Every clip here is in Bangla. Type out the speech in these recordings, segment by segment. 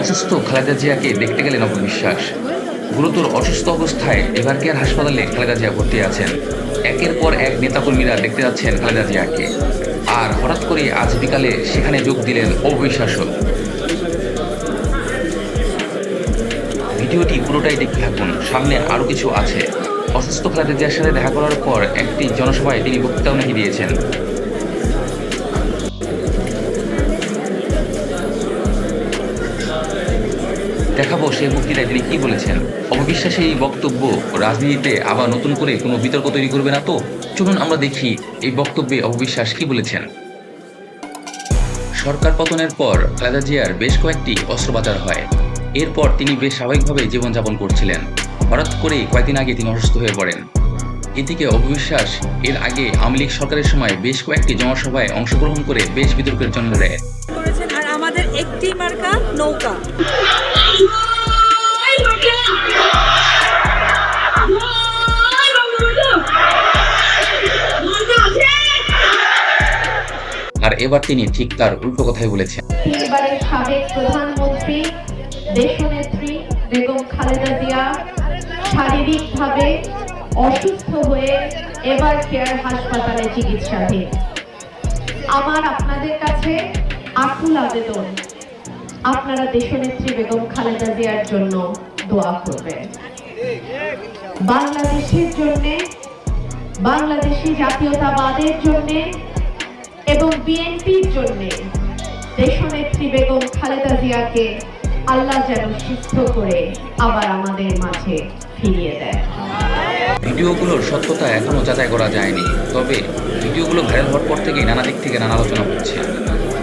অসুস্থ খালেদা জিয়াকে দেখতে গেলেন অপবিশ্বাস। গুরুতর অসুস্থ অবস্থায় এবার কেয়ার হাসপাতালে খালেদা জিয়া ভর্তি আছেন। একের পর এক নেতাকর্মীরা দেখতে যাচ্ছেন খালেদা জিয়াকে। আর হঠাৎ করে আজ বিকালে সেখানে যোগ দিলেন অবিশ্বাসও ভিডিওটি পুরোটাই দেখতে থাকুন, সামনে আরও কিছু আছে। অসুস্থ খালেদা জিয়ার সাথে দেখা করার পর একটি জনসভায় তিনি বক্তৃতাও নাকি দিয়েছেন। দেখাবো সেই বক্তৃতায় তিনি কি বলেছেন? অবিশ্বাসে এই বক্তব্য রাজনীতিতে আবার নতুন করে কোনো বিতর্ক তৈরি করবে না তো? চলুন আমরা দেখি এই বক্তব্যে অবিশ্বাস কি বলেছেন। সরকার পতনের পর খালেদা জিয়ার বেশ কয়েকটি অস্ত্রোপচার হয়। এরপর তিনি বেশ স্বাভাবিকভাবে জীবনযাপন করছিলেন। হঠাৎ করেই কয়েকদিন আগে তিনি অসুস্থ হয়ে পড়েন। এদিকে অবিশ্বাস এর আগে আওয়ামী লীগ সরকারের সময় বেশ কয়েকটি জনসভায় অংশগ্রহণ করে বেশ বিতর্কের জন্ম দেয়। আমাদের একটি মার্কা নৌকা। আর এবার তিনি ঠিক তার উল্টো কথাই বলেছেন। তিনবারের সাবেক প্রধানমন্ত্রী, দেশনেত্রী বেগম খালেদা জিয়া শারীরিকভাবে অসুস্থ হয়ে এবার কেয়ার হাসপাতালে চিকিৎসাধীন। আমার আপনাদের কাছে আকুল আবেদন। আপনারা দেশনেত্রী বেগম খালেদা জিয়ার জন্য দোয়া করবেন। বাংলাদেশের জন্যে, বাংলাদেশি জাতীয়তাবাদের জন্যে এবং বিএনপির জন্য দেশনেত্রী বেগম খালেদা জিয়াকে আল্লাহ যেন সুস্থ করে আবার আমাদের মাঝে ফিরিয়ে দেয় ভিডিওগুলোর সত্যতা এখনও যাচাই করা যায়নি। তবে ভিডিওগুলো ভাইরাল হওয়ার পর থেকেই নানা দিক থেকে নানা আলোচনা হচ্ছে।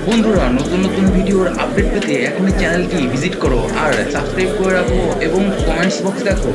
বন্ধুরা, নতুন নতুন ভিডিওর আপডেট পেতে এখনই চ্যানেলটি ভিজিট করো আর সাবস্ক্রাইব করে রাখো এবং কমেন্টস বক্স দেখো।